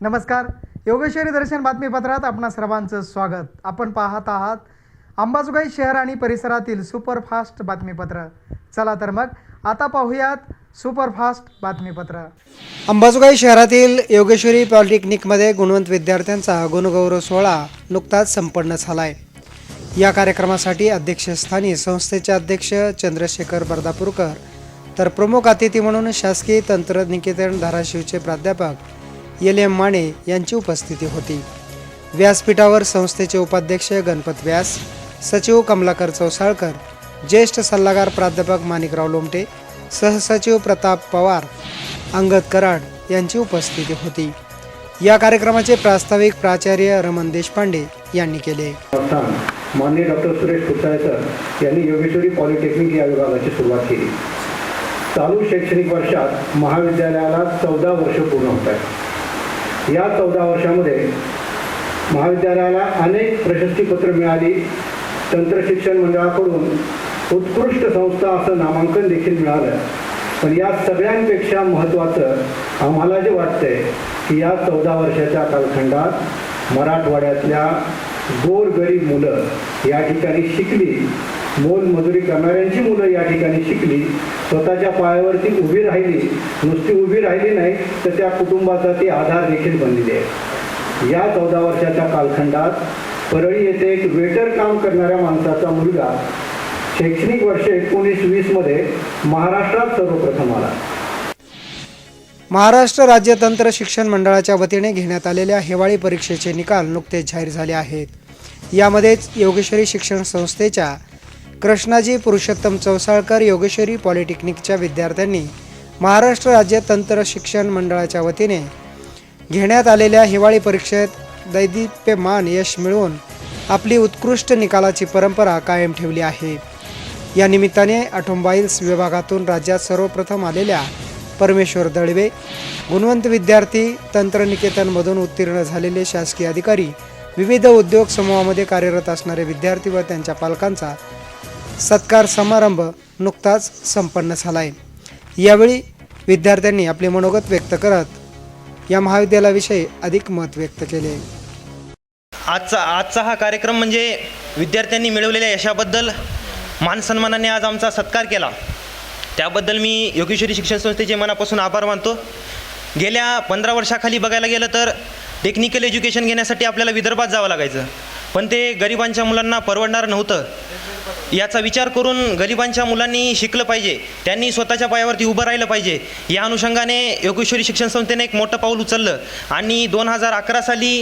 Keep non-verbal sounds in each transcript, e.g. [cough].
नमस्कार. योगेश्वरी दर्शन बातमीपत्रात आपणा सर्वांचं स्वागत. आपण पाहत आहात अंबाजोगाई शहर आणि परिसरातील सुपरफास्ट बातमीपत्र. चला तर मग आता पाहूयात सुपरफास्ट बातमीपत्र. अंबाजोगाई शहरातील योगेश्वरी पॉलिटेक्निकमध्ये गुणवंत विद्यार्थ्यांचा गुणगौरव सोहळा नुकताच संपन्न झाला आहे या कार्यक्रमासाठी अध्यक्षस्थानी संस्थेचे अध्यक्ष चंद्रशेखर बर्दापूरकर तर प्रमुख अतिथी म्हणून शासकीय तंत्रनिकेतन धाराशिवचे प्राध्यापक एल एम माने यांची उपस्थिती होती. व्यासपीठावर संस्थेचे उपाध्यक्ष गणपत व्यास सचिव कमलाकर चौसाळकर ज्येष्ठ सल्लागार प्राध्यापक माणिकराव लोमटे सहसचिव प्रताप पवार अंगद कराड यांची उपस्थिती होती. या कार्यक्रमाचे प्रास्ताविक प्राचार्य रमण देशपांडे यांनी केले. माननीय डॉक्टर सुरेश कुरसाळे सर यांनी योगेश्वरी पॉलिटेक्निक या विभागाची सुरुवात केली. चालू शैक्षणिक वर्षात महाविद्यालयाला चौदा वर्ष पूर्ण होत आहेत. या चौदा वर्षामध्ये महाविद्यालयाला अनेक प्रशस्तीपत्र मिळाली. तंत्रशिक्षण मंडळाकडून उत्कृष्ट संस्था असं नामांकन देखील मिळालं. पण या सगळ्यांपेक्षा महत्त्वाचं आम्हाला जे वाटतंय की या चौदा वर्षाच्या कालखंडात मराठवाड्यातल्या गोरगरीब मुलं या ठिकाणी शिकली. मोल मजुरी करणाऱ्यांची मुलं या ठिकाणी शिकली. स्वतःच्या पायावरती उभी राहिली. नुसती उभी राहिली नाही तर त्या कुटुंबाचा ती आधार देखील बनलेली आहे. या चौदा वर्षाच्या कालखंडात परळी येथे एक वेटर काम करणाऱ्या माणसाचा मुलगा शैक्षणिक वर्ष एकोणीस वीसमध्ये महाराष्ट्रात सर्वप्रथम आला. महाराष्ट्र राज्य तंत्र शिक्षण मंडळाच्या वतीने घेण्यात आलेल्या हिवाळी परीक्षेचे निकाल नुकतेच जाहीर झाले आहेत. यामध्येच योगेश्वरी शिक्षण संस्थेच्या कृष्णाजी पुरुषोत्तम चौसाळकर योगेश्वरी पॉलिटेक्निकच्या विद्यार्थ्यांनी महाराष्ट्र राज्य तंत्र शिक्षण मंडळाच्या वतीने घेण्यात आलेल्या हिवाळी परीक्षेत दैदिप्यमान यश मिळवून आपली उत्कृष्ट निकालाची परंपरा कायम ठेवली आहे. या निमित्ताने ऑटोमोबाईल्स विभागातून राज्यात सर्वप्रथम आलेल्या परमेश्वर दळवे गुणवंत विद्यार्थी तंत्रनिकेतनमधून उत्तीर्ण झालेले शासकीय अधिकारी विविध उद्योग समूहामध्ये कार्यरत असणारे विद्यार्थी व त्यांच्या पालकांचा सत्कार समारंभ नुकताच संपन्न झाला आहे यावेळी विद्यार्थ्यांनी आपले मनोगत व्यक्त करत या महाविद्यालयाविषयी अधिक मत व्यक्त केले. आजचा आजचा हा कार्यक्रम म्हणजे विद्यार्थ्यांनी मिळवलेल्या यशाबद्दल मानसन्मानाने आज आमचा सत्कार केला. त्याबद्दल मी योगेश्वरी शिक्षण संस्थेचे मनापासून आभार मानतो. गेल्या पंधरा वर्षाखाली बघायला गेलं तर टेक्निकल एज्युकेशन घेण्यासाठी आपल्याला विदर्भात जावं लागायचं. पण ते गरिबांच्या मुलांना परवडणारं नव्हतं. याचा विचार करून गरिबांच्या मुलांनी शिकलं पाहिजे. त्यांनी स्वतःच्या पायावरती उभं राहिलं पाहिजे. या अनुषंगाने योगेश्वरी शिक्षण संस्थेने एक मोठं पाऊल उचललं आणि दोन हजार अकरा साली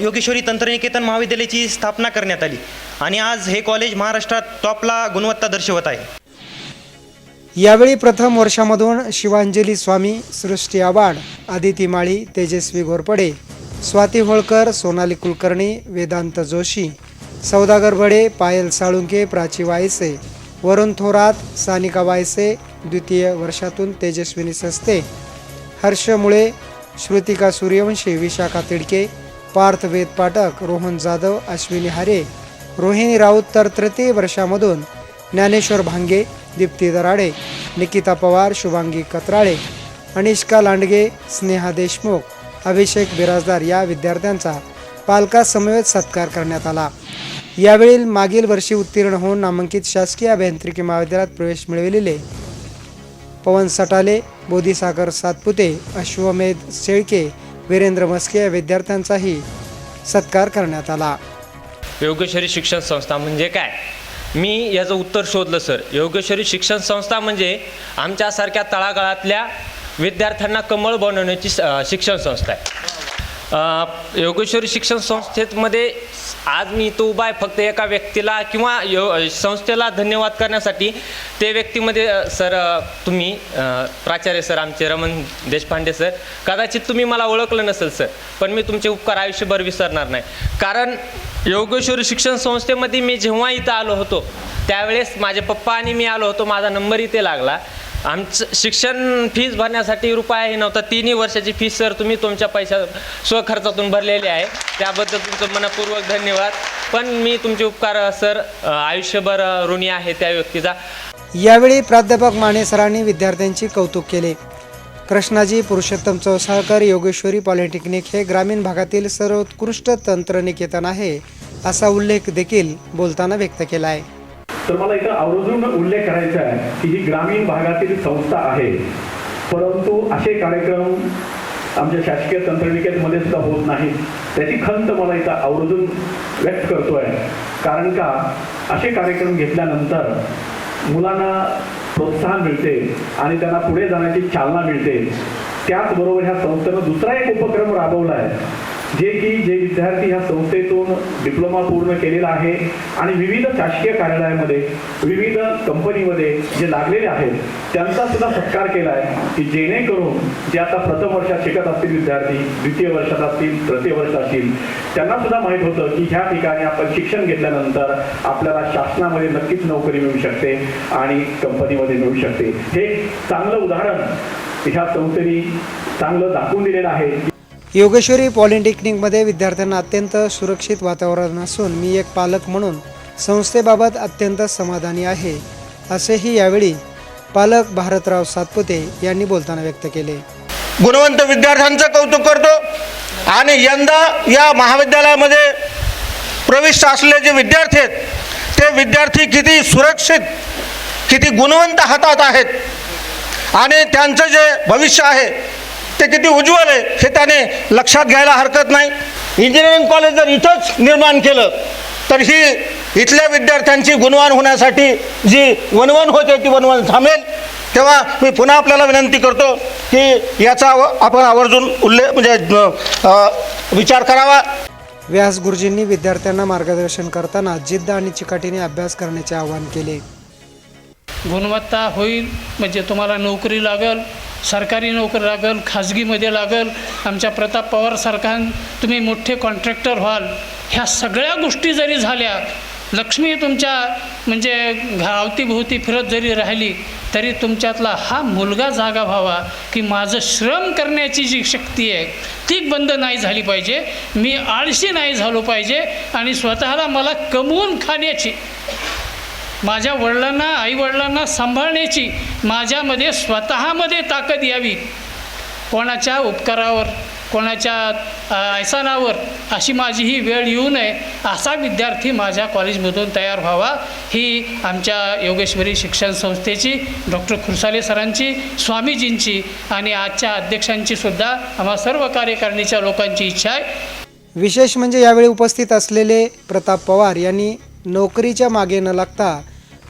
योगेश्वरी तंत्रनिकेतन महाविद्यालयाची स्थापना करण्यात आली. आणि आज हे कॉलेज महाराष्ट्रात टॉपला गुणवत्ता दर्शवत आहे. यावेळी प्रथम वर्षामधून शिवांजली स्वामी सृष्टी आवाड आदिती माळी तेजस्वी घोरपडे स्वाती होळकर सोनाली कुलकर्णी वेदांत जोशी सौदागर बडे पायल साळुंके प्राची वायसे वरुण थोरात सानिका वायसे द्वितीय वर्षातून तेजस्विनी सस्ते हर्ष मुळे श्रुतिका सूर्यवंशी विशाखा तिडके पार्थ वेद पाठक रोहन जाधव अश्विनी हरे रोहिणी राऊत तर तृतीय वर्षामधून ज्ञानेश्वर भांगे दीप्ती दराडे निकिता पवार शुभांगी कत्राळे अनिष्का लांडगे स्नेहा देशमुख अभिषेक बिराजदार या विद्यार्थ्यांचा पालकासमवेत सत्कार करण्यात आला. यावेळी मागील वर्षी उत्तीर्ण होऊन नामांकित शासकीय अभियांत्रिकी महाविद्यालयात प्रवेश मिळविलेले पवन सटाले बोधीसागर सातपुते अश्वमेध शेळके वीरेंद्र मस्के या विद्यार्थ्यांचाही सत्कार करण्यात आला. योगेश्वरी शिक्षण संस्था म्हणजे काय? मी याचं उत्तर शोधलं सर. योगेश्वरी शिक्षण संस्था म्हणजे आमच्यासारख्या तळागाळातल्या विद्यार्थ्यांना कमळ बनवण्याची शिक्षण संस्था आहे. योगेश्वरी शिक्षण संस्थेमध्ये आज मी तो उभा आहे फक्त एका व्यक्तीला किंवा यो संस्थेला धन्यवाद करण्यासाठी ते व्यक्तीमध्ये सर तुम्ही प्राचार्य सर आमचे रमण देशपांडे सर कदाचित तुम्ही मला ओळखलं नसेल सर पण मी तुमचे उपकार आयुष्यभर विसरणार नाही. कारण योगेश्वरी शिक्षण संस्थेमध्ये मी जेव्हा इथं आलो होतो त्यावेळेस माझे पप्पा आणि मी आलो होतो माझा नंबर इथे लागला. आमचं शिक्षण फीज भरण्यासाठी रुपयाही नव्हता. तिन्ही वर्षाची फीस सर तुम्ही तुमच्या पैशा स्वखर्चातून भरलेली आहे. त्याबद्दल तुमचं मनपूर्वक धन्यवाद. पण मी तुमचे उपकार सर आयुष्यभर ऋणी आहे त्या व्यक्तीचा. यावेळी प्राध्यापक माने सरांनी विद्यार्थ्यांचे कौतुक केले. कृष्णाजी पुरुषोत्तम चौसाळकर योगेश्वरी पॉलिटेक्निक हे ग्रामीण भागातील सर्वोत्कृष्ट तंत्रनिकेतन आहे असा उल्लेख देखील बोलताना व्यक्त केला आहे. तर मला इथं आवर्जून उल्लेख करायचा आहे की ही ग्रामीण भागातील संस्था आहे. परंतु असे कार्यक्रम आमच्या शासकीय तंत्रनिकेतमध्ये सुद्धा होत नाही त्याची खंत मला इथं आवर्जून व्यक्त करतोय. कारण का? असे कार्यक्रम घेतल्यानंतर मुलांना प्रोत्साहन मिळते आणि त्यांना पुढे जाण्याची चालना मिळते. त्याचबरोबर ह्या संस्थेनं दुसरा एक उपक्रम राबवला आहे. जे की जे विद्यार्थी ह्या संस्थेतून डिप्लोमा पूर्ण केलेला आहे आणि विविध शासकीय कार्यालयामध्ये विविध कंपनीमध्ये जे लागलेले आहेत त्यांचा सुद्धा सत्कार केला आहे की जेणेकरून जे आता प्रथम वर्षात शिकत असतील विद्यार्थी द्वितीय वर्षात असतील तृतीय वर्ष असतील त्यांना सुद्धा माहीत होतं की ह्या ठिकाणी आपण शिक्षण घेतल्यानंतर आपल्याला शासनामध्ये नक्कीच नोकरी मिळू शकते आणि कंपनीमध्ये मिळू शकते. हे चांगलं उदाहरण ह्या संस्थेने चांगलं दाखवून दिलेलं आहे. योगेश्वरी पॉलिटेक्निकमध्ये विद्यार्थ्यांना अत्यंत सुरक्षित वातावरण असून मी एक पालक म्हणून संस्थेबाबत अत्यंत समाधानी आहे असेही यावेळी पालक भारतराव सातपुते यांनी बोलताना व्यक्त केले. गुणवंत विद्यार्थ्यांचं कौतुक करतो आणि यंदा या महाविद्यालयामध्ये प्रविष्ट असलेले जे विद्यार्थी आहेत ते विद्यार्थी किती सुरक्षित किती गुणवंत हातात आहेत आणि त्यांचं जे भविष्य आहे ते किती उज्ज्वल आहे हे त्याने लक्षात घ्यायला हरकत नाही. इंजिनिअरिंग कॉलेज जर इथंच निर्माण केलं तर ही इथल्या विद्यार्थ्यांची गुणवान होण्यासाठी जी वनवन होते ती वनवन थांबेल. तेव्हा मी पुन्हा आपल्याला विनंती करतो की याचा आपण आवर्जून उल्लेख म्हणजे विचार करावा. व्यास गुरुजींनी विद्यार्थ्यांना मार्गदर्शन करताना जिद्द आणि चिकाटीने अभ्यास करण्याचे आवाहन केले. गुणवत्ता होईल म्हणजे तुम्हाला नोकरी लागल सरकारी नोकरी लागल खाजगीमध्ये लागल आमच्या प्रताप पवारसारखा तुम्ही मोठे कॉन्ट्रॅक्टर व्हाल. ह्या सगळ्या गोष्टी जरी झाल्या लक्ष्मी तुमच्या म्हणजे घा अवतीभोवती फिरत जरी राहिली तरी तुमच्यातला हा मुलगा जागा व्हावा की माझं श्रम करण्याची जी शक्ती आहे ती बंद नाही झाली पाहिजे. मी आळशी नाही झालो पाहिजे आणि स्वतःला मला कमवून खाण्याची. माझ्या वडिलांना आईवडिलांना सांभाळण्याची माझ्यामध्ये स्वतःमध्ये ताकद यावी. कोणाच्या उपकारावर कोणाच्या ऐसानावर अशी माझी ही वेळ येऊ नये असा विद्यार्थी माझ्या कॉलेजमधून तयार व्हावा ही आमच्या योगेश्वरी शिक्षण संस्थेची डॉक्टर खुरसाले सरांची स्वामीजींची आणि आजच्या अध्यक्षांची सुद्धा आम्हा सर्व कार्यकारिणीच्या लोकांची इच्छा आहे. विशेष म्हणजे यावेळी उपस्थित असलेले प्रताप पवार यांनी नोकरीच्या मागे न लागता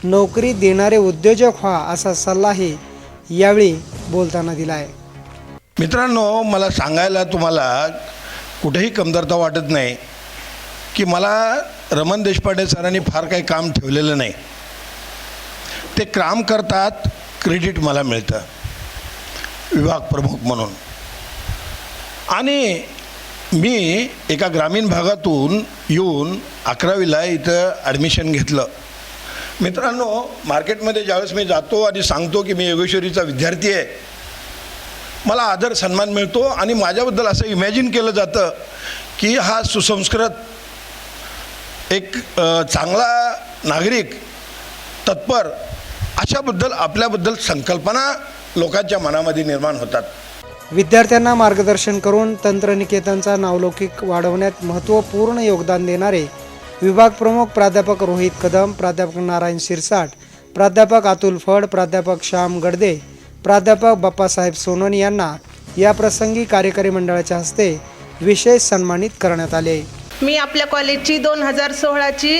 नोकरी देणारे उद्योजक व्हा असा सल्लाही यावेळी बोलताना दिला आहे मित्रांनो मला सांगायला तुम्हाला कुठेही कमतरता वाटत नाही की मला रमण देशपांडे सरांनी फार काही काम ठेवलेलं नाही. ते काम करतात क्रेडिट मला मिळतं. विभाग प्रमुख म्हणून. आणि मी एका ग्रामीण भागातून येऊन अकरावीला इथं ॲडमिशन घेतलं. मित्रांनो मार्केटमध्ये ज्यावेळेस मी जातो आणि सांगतो की मी योगेश्वरीचा विद्यार्थी आहे मला आदर सन्मान मिळतो आणि माझ्याबद्दल असं इमॅजिन केलं जातं की हा सुसंस्कृत एक चांगला नागरिक तत्पर अशाबद्दल आपल्याबद्दल संकल्पना लोकांच्या मनामध्ये निर्माण होतात. विद्यार्थ्यांना मार्गदर्शन करून तंत्रनिकेतनचा नावलौकिक वाढवण्यात महत्त्वपूर्ण योगदान देणारे विभाग प्रमुख प्राध्यापक रोहित कदम प्राध्यापक नारायण शिरसाट प्राध्यापक अतुल फड प्राध्यापक श्याम गडदे प्राध्यापक बाप्पासाहेब सोनन यांना या प्रसंगी कार्यकारी मंडळाच्या हस्ते विशेष सन्मानित करण्यात आले. मी आपल्या कॉलेजची दोन हजार सोळाची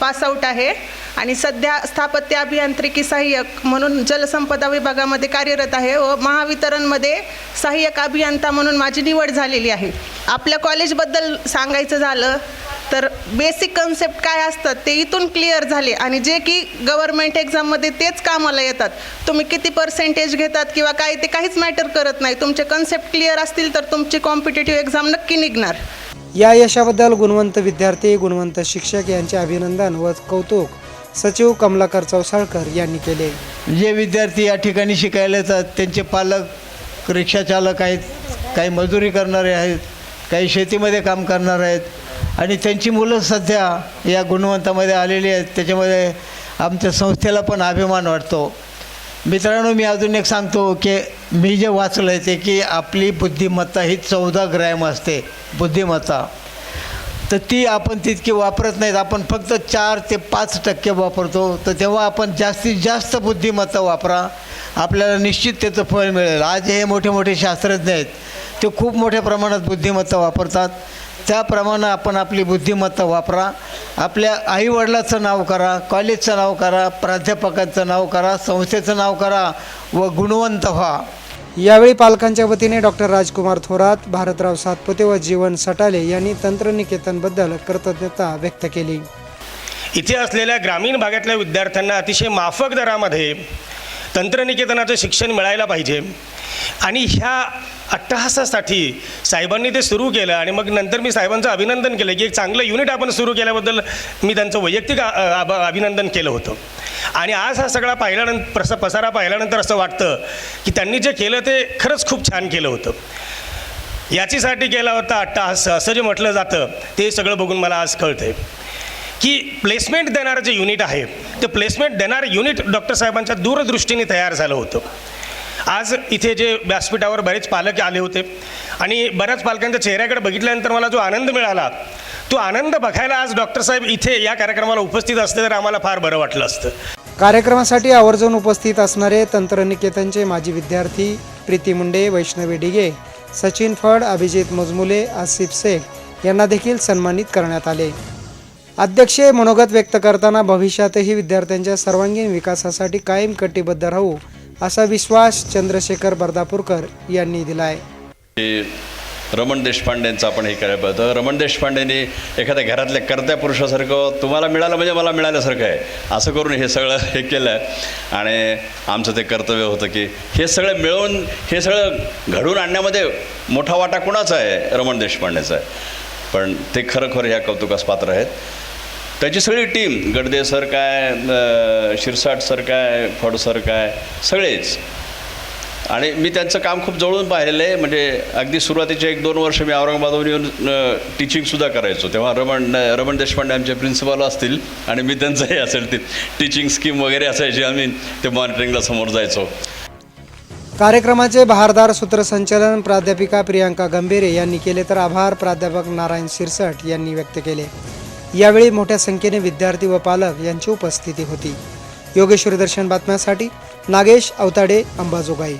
पासआउट आहे आणि सध्या स्थापत्य अभियांत्रिकी सहाय्यक म्हणून जलसंपदा विभागामध्ये कार्यरत आहे व महावितरणमध्ये सहाय्यक अभियंता म्हणून माझी निवड झालेली आहे. आपल्या कॉलेजबद्दल सांगायचं झालं तर बेसिक कन्सेप्ट काय असतात ते इथून क्लिअर झाले आणि जे की गव्हर्मेंट एक्झाममध्ये तेच कामाला येतात. तुम्ही किती पर्सेंटेज घेतात किंवा काय ते काहीच मॅटर करत नाही. तुमचे कन्सेप्ट क्लिअर असतील तर तुमची कॉम्पिटेटिव्ह एक्झाम नक्की निघणार. या यशाबद्दल गुणवंत विद्यार्थी गुणवंत शिक्षक यांचे अभिनंदन व कौतुक सचिव कमलाकर चौसाळकर यांनी केले. जे विद्यार्थी या ठिकाणी शिकायला येतात त्यांचे पालक रिक्षाचालक आहेत काही मजुरी करणारे आहेत काही शेतीमध्ये काम करणार आहेत आणि त्यांची मुलं सध्या या गुणवंतामध्ये आलेली आहेत. त्याच्यामध्ये आमच्या संस्थेला पण अभिमान वाटतो. मित्रांनो मी अजून एक सांगतो की मी जे वाचलं आहे ते की आपली बुद्धिमत्ता ही चौदा ग्रॅम असते बुद्धिमत्ता. तर ती आपण तितकी वापरत नाहीत. आपण फक्त चार ते पाच टक्के वापरतो. तर तेव्हा आपण जास्तीत जास्त बुद्धिमत्ता वापरा. आपल्याला निश्चित त्याचं फळ मिळेल. आज हे मोठे मोठे शास्त्रज्ञ आहेत. ते खूप मोठ्या प्रमाणात बुद्धिमत्ता वापरतात. त्याप्रमाणे आपण आपली बुद्धिमत्ता वापरा. आपल्या आईवडिलाचं नाव करा कॉलेजचं नाव करा प्राध्यापकांचं नाव करा संस्थेचं नाव करा व गुणवंत व्हा. यावेळी पालकांच्या वतीने डॉक्टर राजकुमार थोरात भारतराव सातपुते व जीवन सटाले यांनी तंत्रनिकेतनबद्दल कृतज्ञता व्यक्त केली. इथे असलेल्या ग्रामीण भागातल्या विद्यार्थ्यांना अतिशय माफक दरामध्ये तंत्रनिकेतनाचं शिक्षण मिळायला पाहिजे. आणि ह्या अट्टहासासाठी साहेबांनी ते सुरू केलं आणि मग नंतर मी साहेबांचं अभिनंदन केलं की एक चांगलं युनिट आपण सुरू केल्याबद्दल मी त्यांचं वैयक्तिक अभिनंदन केलं होतं. आणि आज हा सगळा पाहिल्यानंतर प्रस पसारा पाहिल्यानंतर असं वाटतं की त्यांनी जे केलं ते खरंच खूप छान केलं होतं. याचीसाठी केला होता अट्टहास असं जे म्हटलं जातं ते सगळं बघून मला आज कळतंय. की प्लेसमेंट देणारं जे युनिट आहे ते प्लेसमेंट देणारं युनिट डॉक्टर साहेबांच्या दूरदृष्टीने तयार झालं होतं. आज इथे जे व्यासपीठावर बरेच पालक आले होते. आणि बऱ्याच पालकांच्या चेहऱ्याकडे बघितल्यानंतर मला जो आनंद मिळाला तो आनंद बघायला आज डॉक्टर साहेब इथे या कार्यक्रमाला उपस्थित असते तर आम्हाला फार बरं वाटलं असतं. कार्यक्रमासाठी आवर्जून उपस्थित असणारे तंत्रनिकेतनचे माजी विद्यार्थी प्रीती मुंडे वैष्णवी डिगे सचिन फड अभिजित मुजमुले आसिफ शेख यांना देखील सन्मानित करण्यात आले. अध्यक्षे मनोगत व्यक्त करताना भविष्यातही विद्यार्थ्यांच्या सर्वांगीण विकासासाठी कायम कटिबद्ध राहू असा विश्वास चंद्रशेखर बर्दापूरकर यांनी दिला आहे की रमण देशपांडेंचं आपण हे करायला पाहतो. रमण देशपांडेंनी एखाद्या घरातल्या कर्त्या पुरुषासारखं तुम्हाला मिळालं म्हणजे मला मिळाल्यासारखं आहे. असं करून हे सगळं [laughs] हे केलं. आहे आणि आमचं ते कर्तव्य होतं की हे सगळं मिळवून हे सगळं घडवून आणण्यामध्ये मोठा वाटा कुणाचा आहे? रमण देशपांडेचा आहे. पण ते खरोखर ह्या कौतुकास पात्र आहेत. त्याची सगळी टीम गडदे सर काय शिरसाट सर काय फड सर काय सगळेच. आणि मी त्यांचं काम खूप जवळून पाहिलेलं आहे. म्हणजे अगदी सुरुवातीचे एक दोन वर्ष मी औरंगाबादवर येऊन टीचिंगसुद्धा करायचो. तेव्हा रमण रमण देशपांडे आमचे प्रिन्सिपल असतील आणि मी त्यांचंही असेल ते टीचिंग स्कीम वगैरे असायची आम्ही ते मॉनिटरिंगला समोर जायचो. कार्यक्रमाचे बहारदार सूत्रसंचालन प्राध्यापिका प्रियांका गंभीरे यांनी केले तर आभार प्राध्यापक नारायण शिरसट यांनी व्यक्त केले. यावेळी मोठ्या संख्येने विद्यार्थी व पालक यांची उपस्थिती होती. योगेश्वर दर्शन बातम्यासाठी नागेश अवताडे अंबाजोगाई.